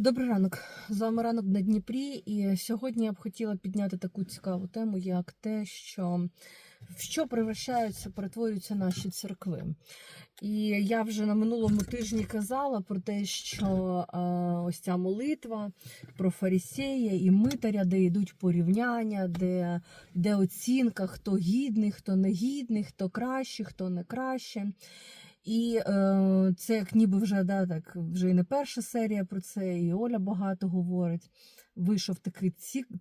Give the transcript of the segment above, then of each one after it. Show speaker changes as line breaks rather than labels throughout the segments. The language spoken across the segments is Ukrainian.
Добрий ранок. З вами ранок на Дніпрі. І сьогодні я б хотіла підняти таку цікаву тему, як те, що в що превращаються, перетворюються наші церкви. І я вже на минулому тижні казала про те, що е, ось ця молитва про фарисея і митаря, де йдуть порівняння, де, де оцінка, хто гідний, хто не гідний, хто краще, хто не краще. І е, це як ніби вже да, так, вже і не перша серія про це, і Оля багато говорить. Вийшов такий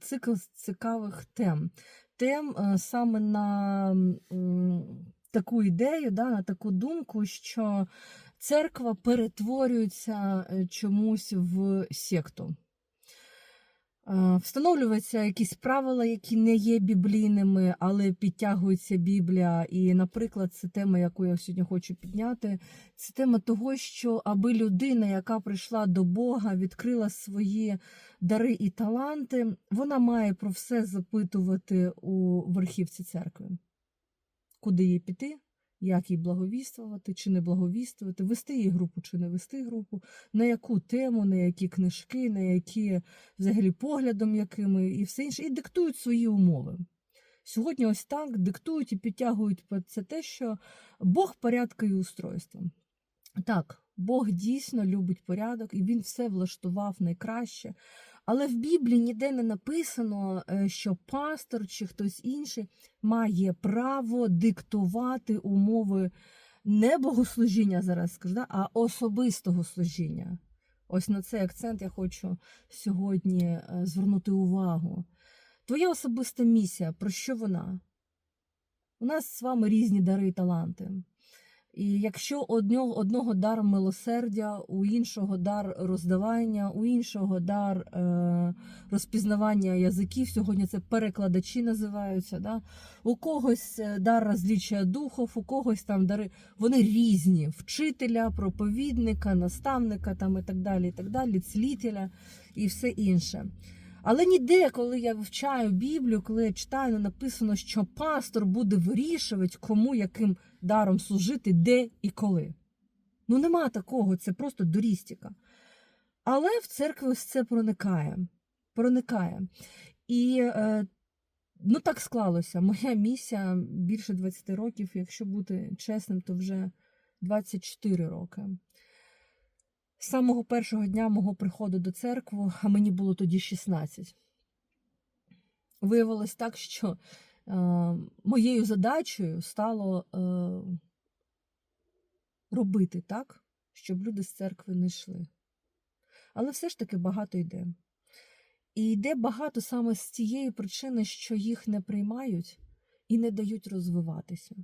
цикл цікавих тем. Тем е, саме на м, таку ідею, да, на таку думку, що церква перетворюється е, чомусь в секту. Е, Встановлюються якісь правила, які не є біблійними, але підтягується Біблія. І, наприклад, це тема, яку я сьогодні хочу підняти. Це тема того, що аби людина, яка прийшла до Бога, відкрила свої дари і таланти, вона має про все запитувати у верхівці церкви. Куди їй піти, як їй благовіствувати, чи не благовіствувати, вести їй групу чи не вести групу, на яку тему, на які книжки, на які взагалі поглядом якими і все інше, і диктують свої умови. Сьогодні ось так диктують і підтягують під це те, що Бог порядка і устройства. Так, Бог дійсно любить порядок, і він все влаштував найкраще. Але в Біблії ніде не написано, е, що пастор чи хтось інший має право диктувати умови не богослужіння, зараз скажу, да, а особистого служіння. Ось на цей акцент я хочу сьогодні е, звернути увагу. Твоя особиста місія, про що вона? У нас з вами різні дари і таланти. І якщо одного, одного дар милосердя, у іншого дар роздавання, у іншого дар е, розпізнавання язиків, сьогодні це перекладачі називаються. Да? У когось е, дар розлічення духов, у когось там дари. Вони різні: вчителя, проповідника, наставника там і так далі, і так далі, цілителя і все інше. Але ніде, коли я вивчаю Біблію, коли я читаю, не написано, що пастор буде вирішувати, кому яким даром служити, де і коли. Ну, нема такого, це просто дурістика. Але в церкві ось це проникає. проникає. І е, ну, так склалося. Моя місія більше 20 років, якщо бути чесним, то вже 24 роки. З самого першого дня мого приходу до церкви, а мені було тоді 16, виявилось так, що е, моєю задачею стало е, робити так, щоб люди з церкви не йшли. Але все ж таки багато йде. І йде багато саме з тієї причини, що їх не приймають і не дають розвиватися.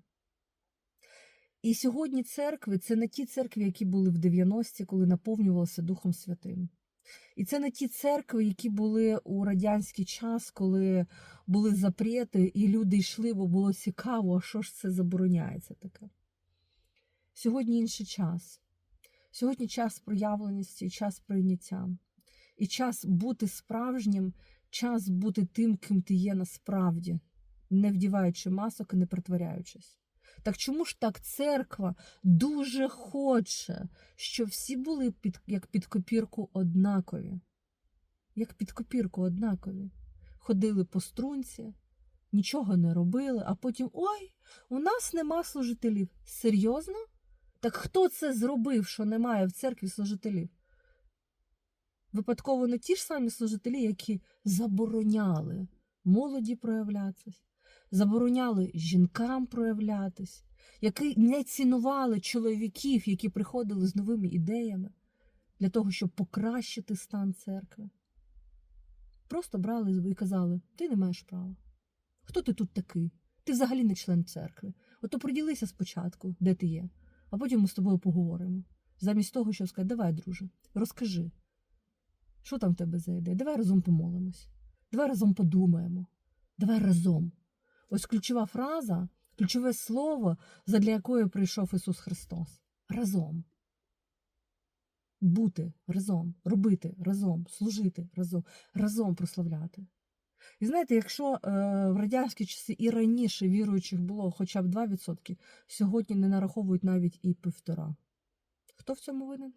І сьогодні церкви це не ті церкви, які були в 90-ті, коли наповнювалися Духом Святим. І це не ті церкви, які були у радянський час, коли були запрети, і люди йшли, бо було цікаво, а що ж це забороняється таке. Сьогодні інший час. Сьогодні час проявленості, час прийняття. І час бути справжнім, час бути тим, ким ти є насправді, не вдіваючи масок і не притворяючись. Так чому ж так церква дуже хоче, щоб всі були під, як під копірку однакові? Як під копірку однакові. Ходили по струнці, нічого не робили, а потім ой, у нас нема служителів. Серйозно? Так хто це зробив, що немає в церкві служителів? Випадково не ті ж самі служителі, які забороняли молоді проявлятися, забороняли жінкам проявлятись, які не цінували чоловіків, які приходили з новими ідеями для того, щоб покращити стан церкви. Просто брали і казали: ти не маєш права. Хто ти тут такий? Ти взагалі не член церкви. Ото приділися спочатку, де ти є, а потім ми з тобою поговоримо. Замість того, щоб сказати, давай, друже, розкажи, що там в тебе за ідея? Давай разом помолимось, давай разом подумаємо, давай разом. Ось ключова фраза, ключове слово, задля якої прийшов Ісус Христос. Разом. Бути разом, робити разом, служити разом, разом прославляти. І знаєте, якщо е, в радянські часи і раніше віруючих було хоча б 2%, сьогодні не нараховують навіть і півтора. Хто в цьому винен?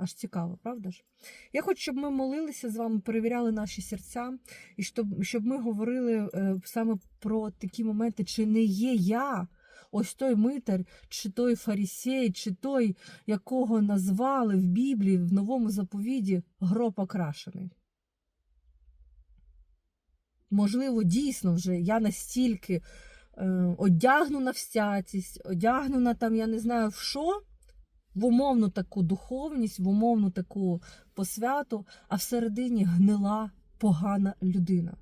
Аж цікаво, правда ж? Я хочу, щоб ми молилися з вами, перевіряли наші серця, і щоб, щоб ми говорили е, саме про такі моменти, чи не є я, ось той митар, чи той фарісей, чи той, якого назвали в Біблії, в новому заповіді, гроб окрашений. Можливо, дійсно вже я настільки е, одягнена в стятість, одягнена там, я не знаю в що, в умовну таку духовність, в умовну таку посвяту, а всередині гнила погана людина.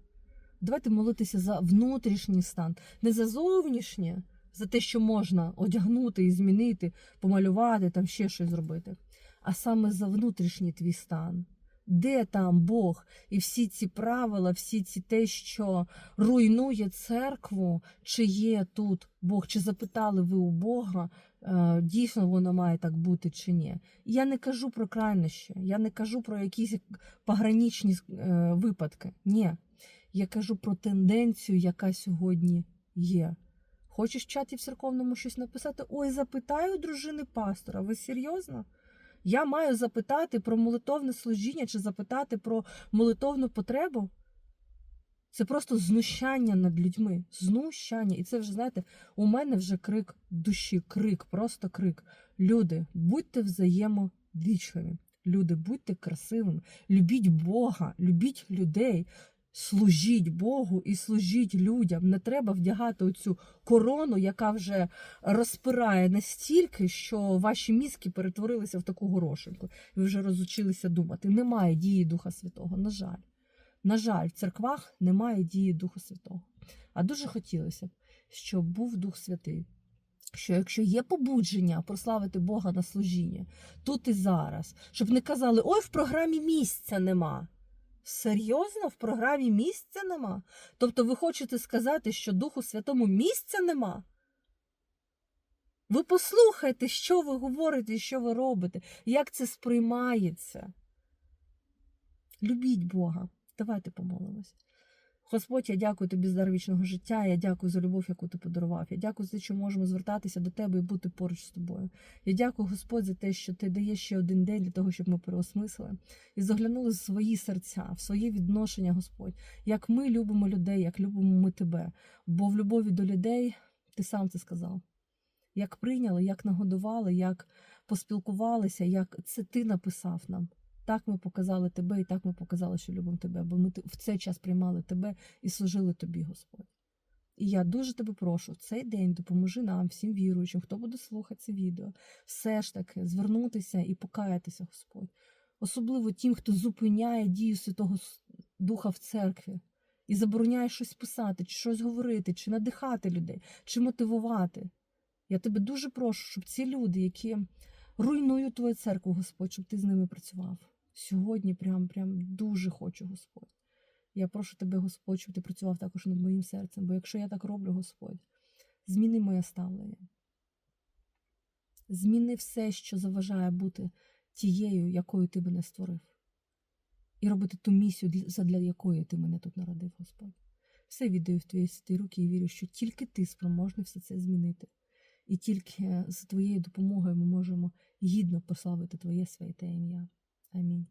Давайте молитися за внутрішній стан, не за зовнішнє, за те, що можна одягнути і змінити, помалювати, там ще щось зробити, а саме за внутрішній твій стан. Де там Бог і всі ці правила, всі ці те, що руйнує церкву, чи є тут Бог, чи запитали ви у Бога, е, дійсно воно має так бути чи ні. Я не кажу про крайнощі, я не кажу про якісь пограничні е, випадки. Ні. Я кажу про тенденцію, яка сьогодні є. Хочеш в чаті в церковному щось написати? Ой, запитаю дружини пастора. Ви серйозно? Я маю запитати про молитовне служіння чи запитати про молитовну потребу? Це просто знущання над людьми. Знущання. І це вже, знаєте, у мене вже крик душі, крик, просто крик. Люди, будьте взаємовічливі. Люди, будьте красивими. Любіть Бога, любіть людей. Служіть Богу і служіть людям. Не треба вдягати оцю корону, яка вже розпирає настільки, що ваші мізки перетворилися в таку горошинку. Ви вже розучилися думати. Немає дії Духа Святого. На жаль. На жаль, в церквах немає дії Духа Святого. А дуже хотілося б, щоб був Дух Святий. Що якщо є побудження прославити Бога на служіння тут і зараз, щоб не казали, ой, в програмі місця нема. Серйозно, в програмі місця нема? Тобто ви хочете сказати, що Духу Святому місця нема? Ви послухайте, що ви говорите, що ви робите, як це сприймається. Любіть Бога. Давайте помолимось. Господь, я дякую тобі за дар вічного життя. Я дякую за любов, яку ти подарував. Я дякую за те, що можемо звертатися до тебе і бути поруч з тобою. Я дякую, Господь, за те, що ти даєш ще один день для того, щоб ми переосмислили і заглянули в свої серця, в своє відношення, Господь, як ми любимо людей, як любимо ми тебе. Бо в любові до людей ти сам це сказав. Як прийняли, як нагодували, як поспілкувалися, як це ти написав нам. Так ми показали тебе, і так ми показали, що любимо тебе, бо ми в цей час приймали тебе і служили тобі, Господь. І я дуже тебе прошу, в цей день допоможи нам, всім віруючим, хто буде слухати це відео, все ж таки звернутися і покаятися, Господь. Особливо тим, хто зупиняє дію Святого Духа в церкві і забороняє щось писати, чи щось говорити, чи надихати людей, чи мотивувати. Я тебе дуже прошу, щоб ці люди, які руйнують твою церкву, Господь, щоб ти з ними працював. Сьогодні прям, прям дуже хочу, Господь. Я прошу тебе, Господь, щоб ти працював також над моїм серцем, бо якщо я так роблю, Господь, зміни моє ставлення. Зміни все, що заважає бути тією, якою ти мене створив. І робити ту місію, задля якої ти мене тут народив, Господь. Все віддаю в твої святі руки і вірю, що тільки ти спроможний все це змінити. І тільки з твоєю допомогою ми можемо гідно прославити Твоє святе ім'я. I mean.